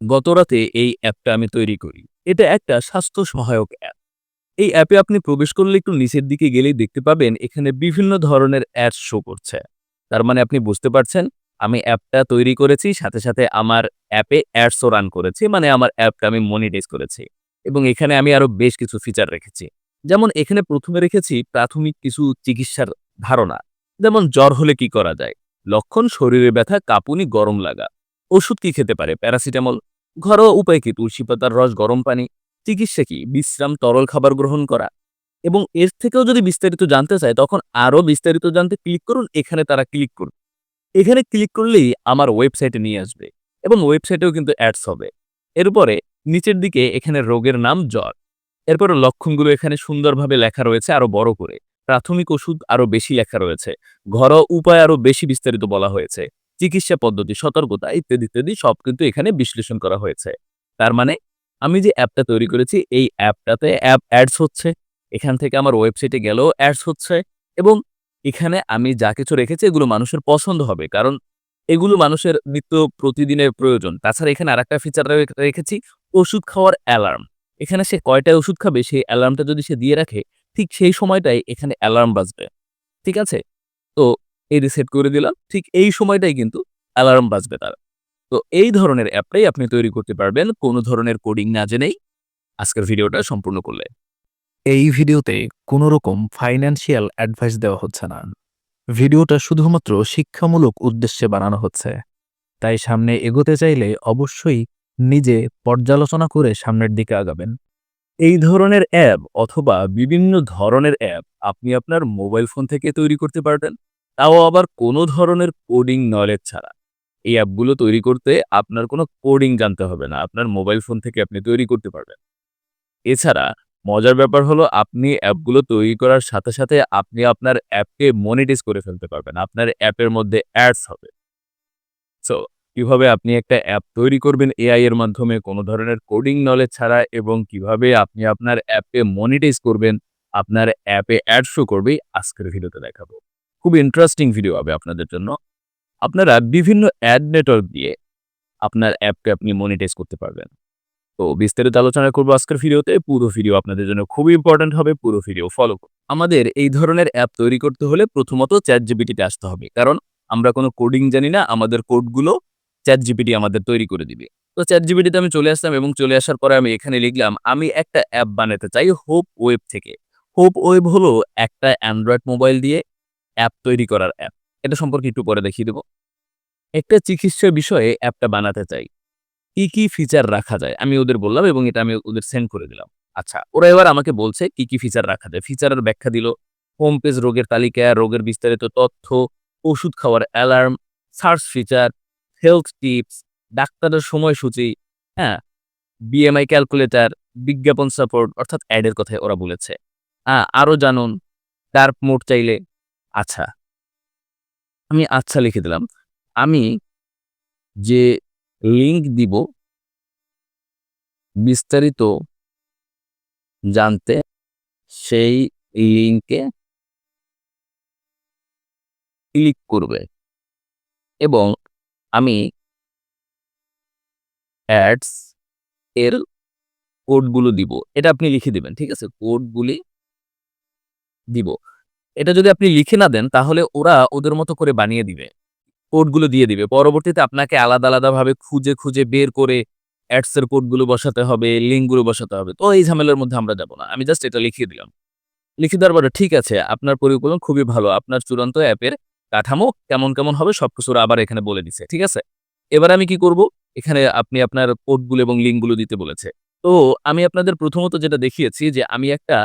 গতরাতে এই অ্যাপটা আমি তৈরি করি। এটা একটা স্বাস্থ্য সহায়ক অ্যাপ। এই অ্যাপে আপনি প্রবেশ করলে একটু নিচের দিকে গেলেই দেখতে পাবেন এখানে বিভিন্ন ধরনের অ্যাডস শো করছে। তার মানে আপনি বুঝতে পারছেন আমি অ্যাপটা তৈরি করেছি সাথে, সাথে আমার অ্যাপে অ্যাডসও রান করেছি। মানে আমার অ্যাপটা আমি মনিটাইজ করেছি। এবং এখানে আমি আরও বেশ কিছু ফিচার রেখেছি। যেমন এখানে প্রথমে রেখেছি প্রাথমিক কিছু চিকিৎসার ধারণা। যেমন জ্বর হলে কি করা যায়? লক্ষণ শরীরে ব্যথা, কাঁপুনি, গরম লাগা। ওষুধ কি খেতে পারে? প্যারাসিটামল। ঘরোয়া উপায় কি? তুলসী পাতার রস, গরম পানি। চিকিৎসা কি? বিশ্রাম, তরল খাবার গ্রহণ করা। এবং এর থেকেও যদি বিস্তারিত জানতে চায় তখন আরও বিস্তারিত জানতে ক্লিক করুন, এখানে তারা ক্লিক করুন। এখানে ক্লিক করলেই আমার ওয়েবসাইটে নিয়ে আসবে এবং ওয়েবসাইটেও কিন্তু অ্যাডস হবে। এরপরে নিচের দিকে এখানে রোগের নাম জ্বর। এরপরে লক্ষণগুলো এখানে সুন্দরভাবে লেখা রয়েছে আরও বড় করে। প্রাথমিক ওষুধ আরও বেশি লেখা রয়েছে। ঘরোয়া উপায় আরও বেশি বিস্তারিত বলা হয়েছে। চিকিৎসা পদ্ধতি, সতর্কতা ইত্যাদি, ইত্যাদি সব কিন্তু এখানে বিশ্লেষণ করা হয়েছে। তার মানে আমি যে অ্যাপটা তৈরি করেছি এই অ্যাপটাতে অ্যাপ অ্যাডস হচ্ছে। এখান থেকে আমার ওয়েবসাইটে গেলেও অ্যাডস হচ্ছে এবং এখানে আমি যা কিছু রেখেছি এগুলো মানুষের পছন্দ হবে। কারণ এগুলো মানুষের নিত্য প্রতিদিনের প্রয়োজন। তাছাড়া এখানে আরেকটা ফিচার রেখেছি ওষুধ খাওয়ার অ্যালার্ম। এখানে সে কয়টায় ওষুধ খাবে সেই অ্যালার্মটা যদি সে দিয়ে রাখে ঠিক সেই সময়টাই এখানে অ্যালার্ম বাজবে। ঠিক আছে? তো এই রিসেট করে দিলাম। ঠিক এই সময়টাই কিন্তু অ্যালার্ম বাজবে তার। তো এই ধরনের অ্যাপটাই আপনি তৈরি করতে পারবেন কোনো ধরনের কোডিং না জেনেই আজকের ভিডিওটা সম্পূর্ণ করলে। এই ভিডিওতে কোনো রকম ফাইন্যান্সিয়াল অ্যাডভাইস দেওয়া হচ্ছে না। ভিডিওটা শুধুমাত্র শিক্ষামূলক উদ্দেশ্যে বানানো হচ্ছে। তাই সামনে এগোতে চাইলে অবশ্যই নিজে পর্যালোচনা করে সামনের দিকে আগাবেন। এই ধরনের অ্যাপ অথবা বিভিন্ন ধরনের অ্যাপ আপনি আপনার মোবাইল ফোন থেকে তৈরি করতে পারবেন। তাও আবার কোনো ধরনের কোডিং নলেজ ছাড়া। এই অ্যাপগুলো তৈরি করতে আপনার কোনো কোডিং জানতে হবে না। আপনার মোবাইল ফোন থেকে আপনি তৈরি করতে পারবেন। এছাড়া মজার ব্যাপার হলো আপনি অ্যাপগুলো তৈরি করার সাথে, সাথে আপনি আপনার অ্যাপকে মনিটাইজ করে ফেলতে পারবেন। আপনার অ্যাপের মধ্যে অ্যাডস হবে। সো কীভাবে আপনি একটা অ্যাপ তৈরি করবেন এআই এর মাধ্যমে কোনো ধরনের কোডিং নলেজ ছাড়া এবং কীভাবে আপনি আপনার অ্যাপকে মনিটাইজ করবেন, আপনার অ্যাপে অ্যাড শো করবে আজকের ভিডিওতে দেখাবো। খুব ইন্টারেস্টিং ভিডিও হবে আপনাদের জন্য। আপনারা বিভিন্ন অ্যাড নেটওয়ার্ক দিয়ে আপনার অ্যাপকে আপনি মনিটাইজ করতে পারবেন। তো বিস্তারিত আলোচনা করব আজকের ভিডিওতে। পুরো ভিডিও আপনাদের জন্য খুবই ইম্পোর্টেন্ট হবে। পুরো ভিডিও ফলো। আমাদের এই ধরনের অ্যাপ তৈরি করতে হলে প্রথমত চ্যাট তে আসতে হবে। কারণ আমরা কোনো কোডিং জানি না। আমাদের কোডগুলো ChatGPT আমাদের তৈরি করে দিবে। তো চ্যাট তে আমি চলে আসলাম এবং চলে আসার পরে আমি এখানে লিখলাম, আমি একটা অ্যাপ বানাতে চাই হোপ ওয়েব থেকে। হোপ ওয়েব হলো একটা অ্যান্ড্রয়েড মোবাইল দিয়ে অ্যাপ তৈরি করার অ্যাপ। এটা সম্পর্কে একটু পরে দেখিয়ে দেব। একটা চিকিৎসা বিষয়ে অ্যাপটা বানাতে চাই। কি, কি ফিচার রাখা যায়? আমি ওদের বললাম এবং এটা আমি ওদের সেন্ড করে দিলাম। আচ্ছা, ওরা এবার আমাকে বলছে কি, কি ফিচার রাখা যায়। ফিচারের ব্যাখ্যা দিল। হোম পেজ রোগের তালিকা, রোগের বিস্তারিত তথ্য, ওষুধ খাওয়ার alarm, search feature, health tips, ডাক্তারের সময়সূচি, হ্যাঁ? বিএমআই ক্যালকুলেটর, বিজ্ঞাপন সাপোর্ট অর্থাৎ অ্যাডের কথায় ওরা বলেছে। আ আরও জানুন, ডার্ক মোড চাইলে। আচ্ছা। আমি আচ্ছা লিখে দিলাম। আমি যে লিঙ্ক দিব বিস্তারিত জানতে সেই লিংকে ক্লিক করবে এবং আমি অ্যাডস এর কোডগুলো দিব। এটা আপনি লিখে দিবেন। ঠিক আছে? কোডগুলি দিব। এটা যদি আপনি লিখে না দেন তাহলে ওরা ওদের মতো করে বানিয়ে দিবে। কোডগুলো দিয়ে দিবে। পরবর্তীতে আপনাকে আলাদা, আলাদাভাবে খুঁজে, খুঁজে বের করে অ্যাডসের কোডগুলো বসাতে হবে, লিঙ্কগুলো বসাতে হবে। তো এই ঝামেলার মধ্যে আমরা যাব না। আমি জাস্ট এটা লিখিয়ে দিলাম। লিখে দেওয়ার পরে ঠিক আছে আপনার পরিকল্পনা খুবই ভালো। আপনার চূড়ান্ত অ্যাপের কাঠামো কেমন, কেমন হবে সবকিছু আবার এখানে বলে দিছে। ঠিক আছে? এবার আমি কি করব? এখানে আপনি আপনার কোডগুলো এবং লিঙ্কগুলো দিতে বলেছে। তো আমি আপনাদের প্রথমত যেটা দেখিয়েছি যে আমি একটা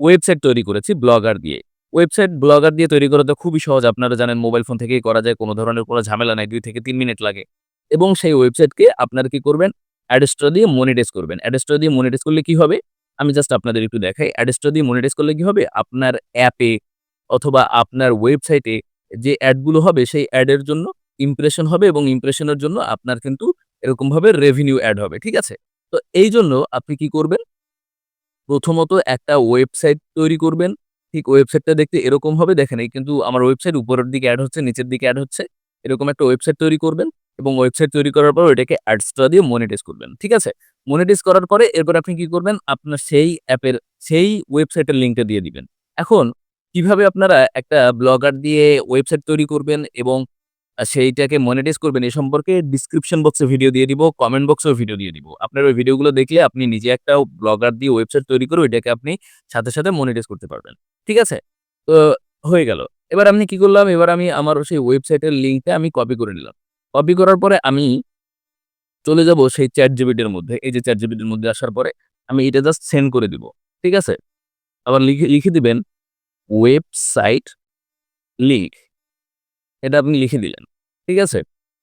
ওয়েবসাইট তৈরি করেছি ব্লগার দিয়ে। ওয়েবসাইট ব্লগার দিয়ে তৈরি করা তো খুবই সহজ। আপনারা জানেন, মোবাইল ফোন থেকেই করা যায়। কোনো ধরনের কোনো ঝামেলা নাই। দুই থেকে তিন মিনিট লাগে। এবং সেই ওয়েবসাইটকে আপনারা কি করবেন? অ্যাডস্ট্রা দিয়ে মনিটাইজ করবেন। অ্যাডস্ট্রা দিয়ে মনিটাইজ করলে কি হবে? আমি জাস্ট আপনাদের একটু দেখাই। অ্যাডস্ট্রা দিয়ে মনিটাইজ করলে কি হবে? আপনার অ্যাপে অথবা আপনার ওয়েবসাইটে যে অ্যাডগুলো হবে, সেই অ্যাডের জন্য ইমপ্রেশন হবে এবং ইমপ্রেশনের জন্য আপনার কিন্তু এরকমভাবে রেভিনিউ অ্যাড হবে। ঠিক আছে? তো এই জন্য আপনি কি করবেন? প্রথমত একটা ওয়েবসাইট তৈরি করবেন। ঠিক ওয়েবসাইটটা দেখতে এরকম হবে। দেখেন এই কিন্তু আমার ওয়েবসাইট উপরের দিকে অ্যাড হচ্ছে, নিচের দিকে অ্যাড হচ্ছে। এরকম একটা ওয়েবসাইট তৈরি করবেন এবং ওয়েবসাইট তৈরি করার পর ওইটাকে অ্যাডসটা দিয়ে মনিটাইজ করবেন ঠিক আছে মনিটাইজ করার পরে এরপর আপনি কি করবেন আপনার সেই অ্যাপের সেই ওয়েবসাইটের লিঙ্কটা দিয়ে দিবেন এখন কীভাবে আপনারা একটা ব্লগার দিয়ে ওয়েবসাইট তৈরি করবেন এবং সেইটাকে মনিটাইজ করবেন এ সম্পর্কে ডিসক্রিপশন বক্সে ভিডিও দিয়ে দিব, কমেন্ট বক্সেও ভিডিও দিয়ে দিব। আপনার ওই ভিডিওগুলো দেখলে আপনি নিজে একটা ব্লগার দিয়ে ওয়েবসাইট তৈরি করে ওইটাকে আপনি সাথে, সাথে মনিটাইজ করতে পারবেন। ঠিক আছে? তো হয়ে গেল। এবার আমি কি করলাম? এবার আমি আমার সেই ওয়েবসাইটের লিঙ্কটা আমি কপি করে নিলাম। কপি করার পরে আমি চলে যাব সেই চ্যাট জিবিটির মধ্যে। এই যে চ্যাট জিবিটির মধ্যে আসার পরে আমি এটা জাস্ট সেন্ড করে দিব। ঠিক আছে? আবার লিখে লিখে দিবেন ওয়েবসাইট লিঙ্ক। এটা আপনি লিখে দিলেন। ঠিক আছে?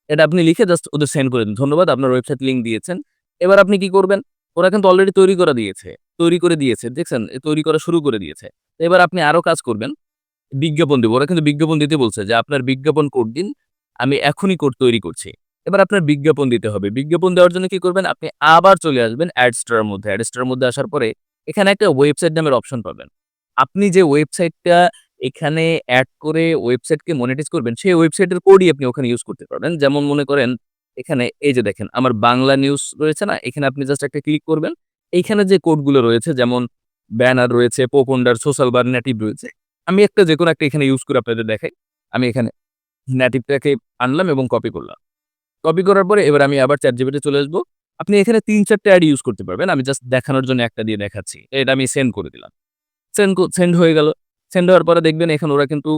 এটা আপনি লিখে জাস্ট ওদের সেন্ড করে দিন। ধন্যবাদ, আপনার ওয়েবসাইট লিঙ্ক দিয়েছেন। এবার আপনি কি করবেন? ওরা কিন্তু অলরেডি তৈরি করা দিয়েছে। তৈরি করে দিয়েছে। দেখছেন? তৈরি করা শুরু করে দিয়েছে। এবার আপনি আরও কাজ করবেন। বিজ্ঞাপন দিব। ওরা কিন্তু বিজ্ঞাপন দিতে বলছে যে, আপনার বিজ্ঞাপন কোড দিন। আমি এখনই কোড তৈরি করছি। এবার আপনার বিজ্ঞাপন দিতে হবে। বিজ্ঞাপন দেওয়ার জন্য কি করবেন? আপনি আবার চলে আসবেন অ্যাডস্টার মধ্যে। অ্যাডস্টার মধ্যে আসার পরে এখানে একটা ওয়েবসাইট নামের অপশন পাবেন। আপনি যে ওয়েবসাইটটা এখানে অ্যাড করে ওয়েবসাইটকে মনিটাইজ করবেন, সেই ওয়েবসাইটের কোডই আপনি ওখানে ইউজ করতে পারবেন। যেমন মনে করেন এখানে এই যে দেখেন আমার বাংলা নিউজ রয়েছে না? এখানে আপনি জাস্ট একটা ক্লিক করবেন। এইখানে যে কোডগুলো রয়েছে যেমন ব্যানার রয়েছে, পোপন্ডার, সোশ্যাল বার, নেটিভ রয়েছে। আমি একটা যেকোনো একটা এখানে ইউজ করে আপনাদের দেখাই। আমি এখানে নেটিভটাকে আনলাম এবং কপি করলাম। কপি করার পরে এবার আমি আবার ChatGPT চলে আসব। আপনি এখানে তিন চারটে অ্যাড ইউজ করতে পারবেন। আমি জাস্ট দেখানোর জন্য একটা দিয়ে দেখাচ্ছি। এটা আমি সেন্ড করে দিলাম। সেন্ড সেন্ড হয়ে গেল। সেন্ড হওয়ার পরে দেখবেন এখানে ওরা কিন্তু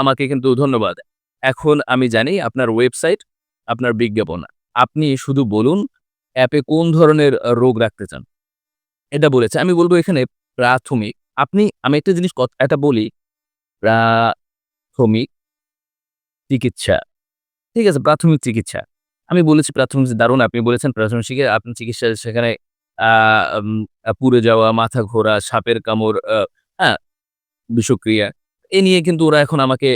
আমাকে কিন্তু ধন্যবাদ। এখন আমি জানি আপনার ওয়েবসাইট, আপনার বিজ্ঞাপন। আপনি শুধু বলুন অ্যাপে কোন ধরনের রোগ রাখতে চান। এটা বলেছে। আমি বলব এখানে প্রাথমিক। আপনি আমি একটা জিনিস এটা বলি প্রাথমিক চিকিৎসা। ঠিক আছে? প্রাথমিক চিকিৎসা। আমি বলেছি প্রাথমিক দারুণ আপনি বলেছেন প্রাথমিক শিখে আপনি চিকিৎসা সেখানে পুড়ে যাওয়া, মাথা ঘোরা, সাপের কামড়? বিষক্রিয়া। এ নিয়ে কিন্তু ওরা এখন আমাকে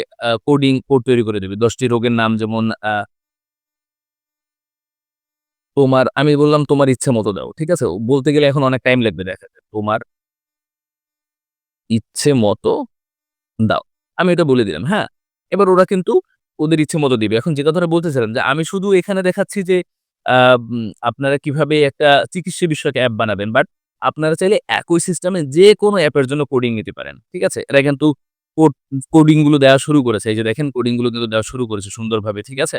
কোডিং কোড তৈরি করে দেবে। দশটি রোগের নাম যেমন তোমার, আমি বললাম তোমার ইচ্ছে মতো দাও। ঠিক আছে? বলতে গেলে এখন অনেক টাইম লাগবে দেখা যায়। তোমার ইচ্ছে মতো দাও। আমি এটা বলে দিলাম। হ্যাঁ? এবার ওরা কিন্তু ওদের ইচ্ছে মতো দিবে। এখন যে কথাটা বলতেছিলাম যে, আমি শুধু এখানে দেখাচ্ছি যে আপনারা কীভাবে একটা চিকিৎসা বিষয়ক অ্যাপ বানাবেন। বাট আপনারা চাইলে একই সিস্টেমে যেকোনো অ্যাপের জন্য কোডিং নিতে পারেন। ঠিক আছে? এরা কিন্তু কোড কোডিংগুলো দেওয়া শুরু করেছে। এই যে দেখেন কোডিংগুলো কিন্তু দেওয়া শুরু করেছে সুন্দরভাবে। ঠিক আছে?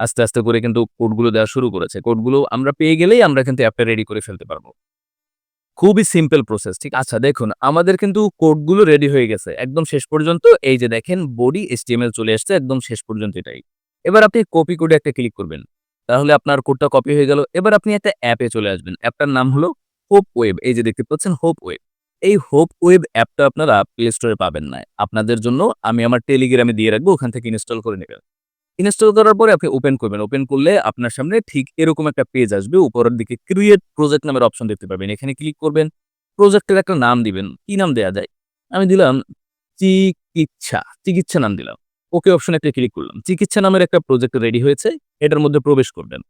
আস্তে, আস্তে করে কিন্তু কোডগুলো দেওয়া শুরু করেছে। কোডগুলো আমরা পেয়ে গেলেই আমরা কিন্তু অ্যাপটা রেডি করে ফেলতে পারব। খুবই সিম্পল প্রসেস। ঠিক আচ্ছা দেখুন আমাদের কিন্তু কোডগুলো রেডি হয়ে গেছে। একদম শেষ পর্যন্ত এই যে দেখেন বডি HTML চলে আসছে একদম শেষ পর্যন্ত এটাই। এবার আপনি কপি কোডে একটা ক্লিক করবেন। তাহলে আপনার কোডটা কপি হয়ে গেল। এবার আপনি একটা অ্যাপে চলে আসবেন। অ্যাপটার নাম হলো হোপ ওয়েব। এই যে দেখতে পাচ্ছেন হোপ ওয়েব। এই হোপ ওয়েব অ্যাপটা আপনারা প্লে স্টোরে পাবেন না। আপনাদের জন্য আমি আমার টেলিগ্রামে দিয়ে রাখব, ওখান থেকে ইনস্টল করে নেবেন। ইনস্টল করার পরে আপনি ওপেন করবেন। ওপেন করলে আপনার সামনে ঠিক এরকম একটা পেজ আসবে। উপরের দিকে ক্রিয়েট প্রজেক্ট নামের অপশন দেখতে পাবেন। এখানে ক্লিক করবেন। প্রজেক্টের একটা নাম দিবেন। কি নাম দেয়া যায়? আমি দিলাম চিকিৎসা। চিকিৎসা নাম দিলাম। ওকে অপশনে একটা ক্লিক করলাম। চিকিৎসা নামের একটা প্রজেক্ট রেডি হয়েছে। এটার মধ্যে প্রবেশ করবেন।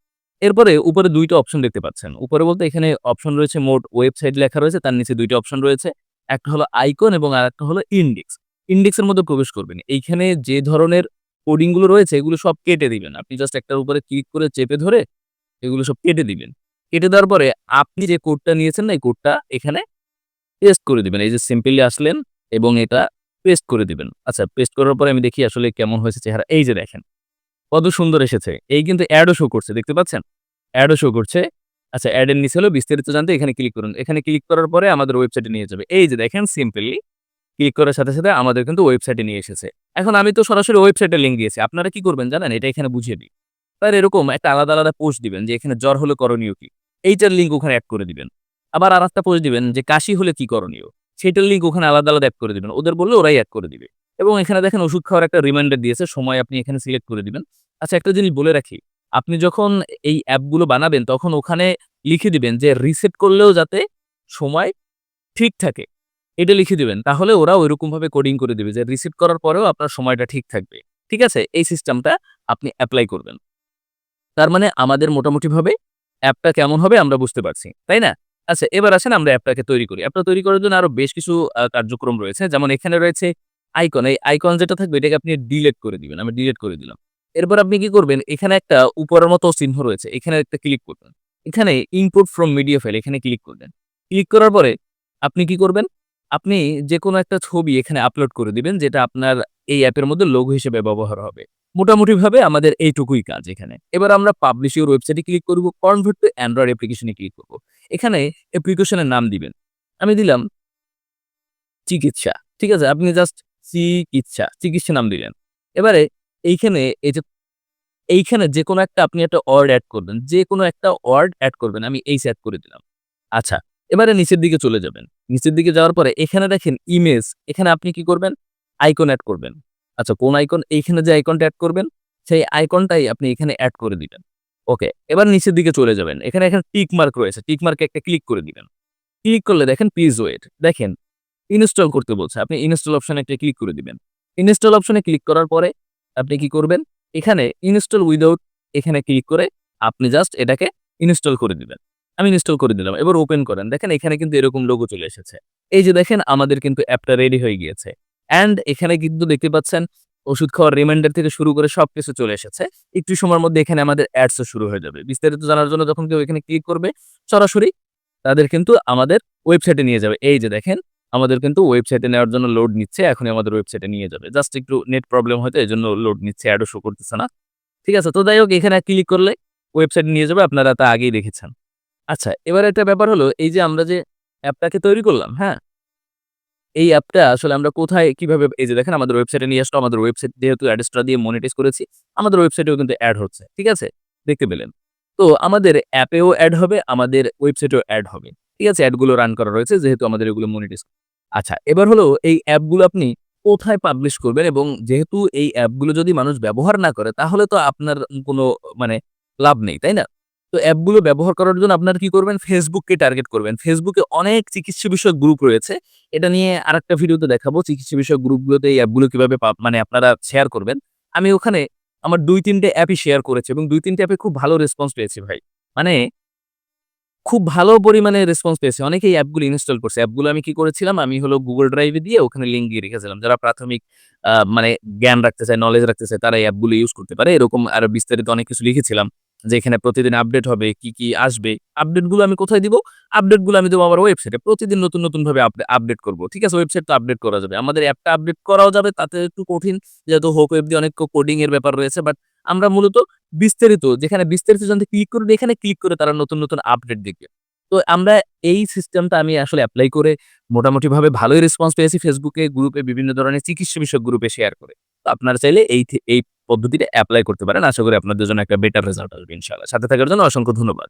এরপরে উপরে দুইটা অপশন দেখতে পাচ্ছেন। উপরে বলতে এখানে অপশন রয়েছে মোট ওয়েবসাইট লেখা রয়েছে। তার নিচে দুইটা অপশন রয়েছে। একটা হলো আইকন এবং আরেকটা হলো ইনডেক্স। ইনডেক্স এর মধ্যে প্রবেশ করবেন। এইখানে যে ধরনের কোডিংগুলো রয়েছে, এগুলো সব কেটে দিবেন। আপনি জাস্ট একটার উপরে ক্লিক করে চেপে ধরে এগুলো সব কেটে দিবেন। কেটে দেওয়ার পরে আপনি যে কোডটা নিয়েছেন না, এই কোডটা এখানে পেস্ট করে দিবেন। এই যে সিম্পলি আসলেন এবং এটা পেস্ট করে দিবেন। আচ্ছা পেস্ট করার পরে আমি দেখি আসলে কেমন হয়েছে চেহারা। এই যে দেখেন। কত সুন্দর এসেছে। এই কিন্তু অ্যাডও শো করছে। দেখতে পাচ্ছেন? অ্যাডও শো করছে। আচ্ছা অ্যাড এর নিচে হলো বিস্তারিত জানতে এখানে ক্লিক করুন। এখানে ক্লিক করার পরে আমাদের ওয়েবসাইটে নিয়ে যাবে। এই যে দেখেন সিম্পলি ক্লিক করার সাথে, সাথে আমাদের কিন্তু ওয়েবসাইটে নিয়ে এসেছে। এখন আমি তো সরাসরি ওয়েবসাইটে লিঙ্ক দিয়েছি। আপনারা কি করবেন জানেন? এটা এখানে বুঝিয়ে দিই। তার এরকম একটা আলাদা, আলাদা পোস্ট দিবেন যে এখানে জ্বর হলে করণীয় কি? এইটার লিঙ্ক ওখানে অ্যাড করে দিবেন। আবার আর একটা পোস্ট দিবেন যে কাশি হলে কি করণীয়? সেটার লিঙ্ক ওখানে আলাদা, আলাদা অ্যাড করে দিবেন। ওদের বললে ওরাই অ্যাড করে দিবে। এবং এখানে দেখেন ওষুধ খাওয়ার একটা রিমাইন্ডার দিয়েছে। সময় আপনি এখানে সিলেক্ট করে দিবেন। আচ্ছা একটা জিনিস বলে রাখি। আপনি যখন এই অ্যাপগুলো বানাবেন, তখন ওখানে লিখে দিবেন যে রিসেট করলেও যাতে সময় ঠিক থাকে। এটা লিখে দিবেন। তাহলে ওরা ঐরকমভাবে কোডিং করে দিবে যে রিসেট করার পরেও আপনার সময়টা ঠিক থাকবে। ঠিক আছে? এই সিস্টেমটা আপনি অ্যাপ্লাই করবেন। তার মানে আমাদের মোটামুটিভাবে অ্যাপটা কেমন হবে আমরা বুঝতে পারছি। তাই না? আচ্ছা এবার আসেন আমরা অ্যাপটাকে তৈরি করি। অ্যাপটা তৈরি করার জন্য আরও বেশ কিছু কার্যক্রম রয়েছে। যেমন এখানে রয়েছে আইকন। এই আইকন যেটা থাকবে, এটাকে আপনি ডিলিট করে দিবেন। আমি ডিলিট করে দিলাম। এরপর আপনি কি করবেন? এখানে একটা উপরের মতো চিহ্ন রয়েছে। এখানে একটা ক্লিক করবেন। এখানে ইনপুট ফ্রম মিডিয়া ফাইল এখানে ক্লিক করবেন। ক্লিক করার পরে আপনি কি করবেন? আপনি যে কোনো একটা ছবি এখানে আপলোড করে দিবেন, যেটা আপনার এই অ্যাপের মধ্যে লোগো হিসেবে ব্যবহার হবে। মোটামুটি ভাবে আমাদের এইটুকুই কাজ এখানে। এবার আমরা পাবলিশ ইউর ওয়েবসাইটে ক্লিক করব কনভার্ট টু অ্যান্ড্রয়েড অ্যাপ্লিকেশনে ক্লিক করব। এখানে অ্যাপ্লিকেশনের নাম দিবেন। আমি দিলাম চিকিৎসা। ঠিক আছে? আপনি জাস্ট চিকিৎসা চিকিৎসা নাম দিলেন। এবারে এইখানে এই যে, এইখানে যে কোনো একটা আপনি একটা ওয়ার্ড অ্যাড করবেন যে কোনো একটা ওয়ার্ড অ্যাড করবেন, আমি এই অ্যাড করে দিলাম। আচ্ছা এবারে নিচের দিকে চলে যাবেন। নিচের দিকে যাওয়ার পরে এখানে দেখেন ইমেজ এখানে আপনি কি করবেন? আইকন অ্যাড করবেন। আচ্ছা কোন আইকন এইখানে যে আইকনটা অ্যাড করবেন, সেই আইকনটাই আপনি এখানে অ্যাড করে দিবেন। ওকে এবার নিচের দিকে চলে যাবেন। এখানে এখানে টিক মার্ক রয়েছে। টিক মার্কে একটা ক্লিক করে দিবেন। ক্লিক করলে দেখেন পিজ ওয়েট দেখেন ইনস্টল করতে বলছে। আপনি ইনস্টল অপশনে একটা ক্লিক করে দিবেন। ইনস্টল অপশনে ক্লিক করার পরে আপনি কি করবেন? এখানে ইনস্টল উইদাউট এখানে ক্লিক করে আপনি জাস্ট এটাকে ইনস্টল করে দিবেন। আমি ইনস্টল করে দিলাম। এবার ওপেন করেন। দেখেন এখানে কিন্তু এরকম লোগো চলে এসেছে। এই যে দেখেন, আমাদের কিন্তু অ্যাপটা রেডি হয়ে গিয়েছে। অ্যান্ড এখানে কিন্তু দেখতে পাচ্ছেন, ওষুধ খাওয়ার রিমাইন্ডার থেকে শুরু করে সবকিছু চলে এসেছে। একটু সময়ের মধ্যে এখানে আমাদের অ্যাডসও শুরু হয়ে যাবে। বিস্তারিত জানার জন্য যখন কেউ এখানে ক্লিক করবে, সরাসরি তাদের কিন্তু আমাদের ওয়েবসাইটে নিয়ে যাবে। এই যে দেখেন আমাদের কিন্তু ওয়েবসাইটে নেওয়ার জন্য লোড নিচ্ছে, এখনই আমাদের ওয়েবসাইটে নিয়ে যাবে। জাস্ট একটু নেট প্রবলেম হয়তো এই জন্য লোড নিচ্ছে অ্যাডও শো করতেছে না। ঠিক আছে, তো যাই হোক, এখানে ক্লিক করলে ওয়েবসাইটে নিয়ে যাবে, আপনারা তা আগেই দেখেছেন। আচ্ছা এবার একটা ব্যাপার হলো, এই যে আমরা যে অ্যাপটাকে তৈরি করলাম হ্যাঁ? এই অ্যাপটা আসলে আমরা কোথায়, কীভাবে, এই যে দেখেন আমাদের ওয়েবসাইটে নিয়ে আসলো, আমাদের ওয়েবসাইট যেহেতু অ্যাড্রেসটা দিয়ে মনিটাইজ করেছি, আমাদের ওয়েবসাইটেও কিন্তু অ্যাড হচ্ছে, ঠিক আছে? দেখতে পেলেন। তো আমাদের অ্যাপেও অ্যাড হবে, আমাদের ওয়েবসাইটেও অ্যাড হবে। ঠিক আছে অ্যাডগুলো রান করা রয়েছে, যেহেতু আমাদের এগুলো মনিটাইজ আচ্ছা এবার হলো এই অ্যাপগুলো আপনি কোথায় পাবলিশ করবেন এবং যেহেতু এই অ্যাপগুলো যদি মানুষ ব্যবহার না করে, তাহলে তো আপনার কোনো মানে লাভ নেই, তাই না? তো অ্যাপগুলো ব্যবহার করার জন্য আপনার কি করবেন? ফেসবুককে টার্গেট করবেন। ফেসবুকে অনেক চিকিৎসা বিষয়ক গ্রুপ রয়েছে। এটা নিয়ে আরেকটা ভিডিওতে দেখাবো। চিকিৎসা বিষয়ক গ্রুপগুলোতে এই অ্যাপগুলো কীভাবে মানে আপনারা শেয়ার করবেন। আমি ওখানে আমার দুই তিনটে অ্যাপই শেয়ার করেছি এবং দুই তিনটে অ্যাপে খুব ভালো রেসপন্স পেয়েছি ভাই। মানে খুব ভালো পরিমাণে রেসপন্স পেয়েছে। অনেকেই অ্যাপগুলো ইনস্টল করছে। অ্যাপগুলো আমি কি করেছিলাম? আমি হলো গুগল ড্রাইভে দিয়ে ওখানে লিঙ্ক দিয়ে রেখেছিলাম। যারা প্রাথমিক মানে জ্ঞান রাখতে চায় নলেজ রাখতে চায় তারা এই অ্যাপগুলো ইউজ করতে পারে। এরকম আর বিস্তারিত অনেক কিছু লিখেছিলাম যে এখানে প্রতিদিন আপডেট হবে, কি কি আসবে। আপডেটগুলো আমি কোথায় দিব? আপডেটগুলো আমি দেবো আমার ওয়েবসাইটে প্রতিদিন নতুন নতুন ভাবে আপডেট করব। ঠিক আছে ওয়েবসাইট তো আপডেট করা যাবে। আমাদের অ্যাপটা আপডেট করাও যাবে, তাতে একটু কঠিন। যেহেতু হোক ওয়েব দিয়ে অনেক কোডিং এর ব্যাপার রয়েছে বাট আমরা মূলত বিস্তারিত, যেখানে বিস্তারিত জানতে ক্লিক করুন এখানে ক্লিক করে তারা নতুন নতুন আপডেট দেখবে। তো আমরা এই সিস্টেমটা আমি আসলে অ্যাপ্লাই করে মোটামুটি ভাবে ভালোই রেসপন্স পেয়েছি ফেসবুকে গ্রুপে বিভিন্ন ধরনের চিকিৎসা বিষয়ক গ্রুপে শেয়ার করে। তো আপনারা চাইলে এই এই পদ্ধতিটা অ্যাপ্লাই করতে পারেন। আশা করি আপনাদের জন্য একটা বেটার রেজাল্ট আসবে, ইনশাআল্লাহ। সাথে থাকার জন্য অসংখ্য ধন্যবাদ।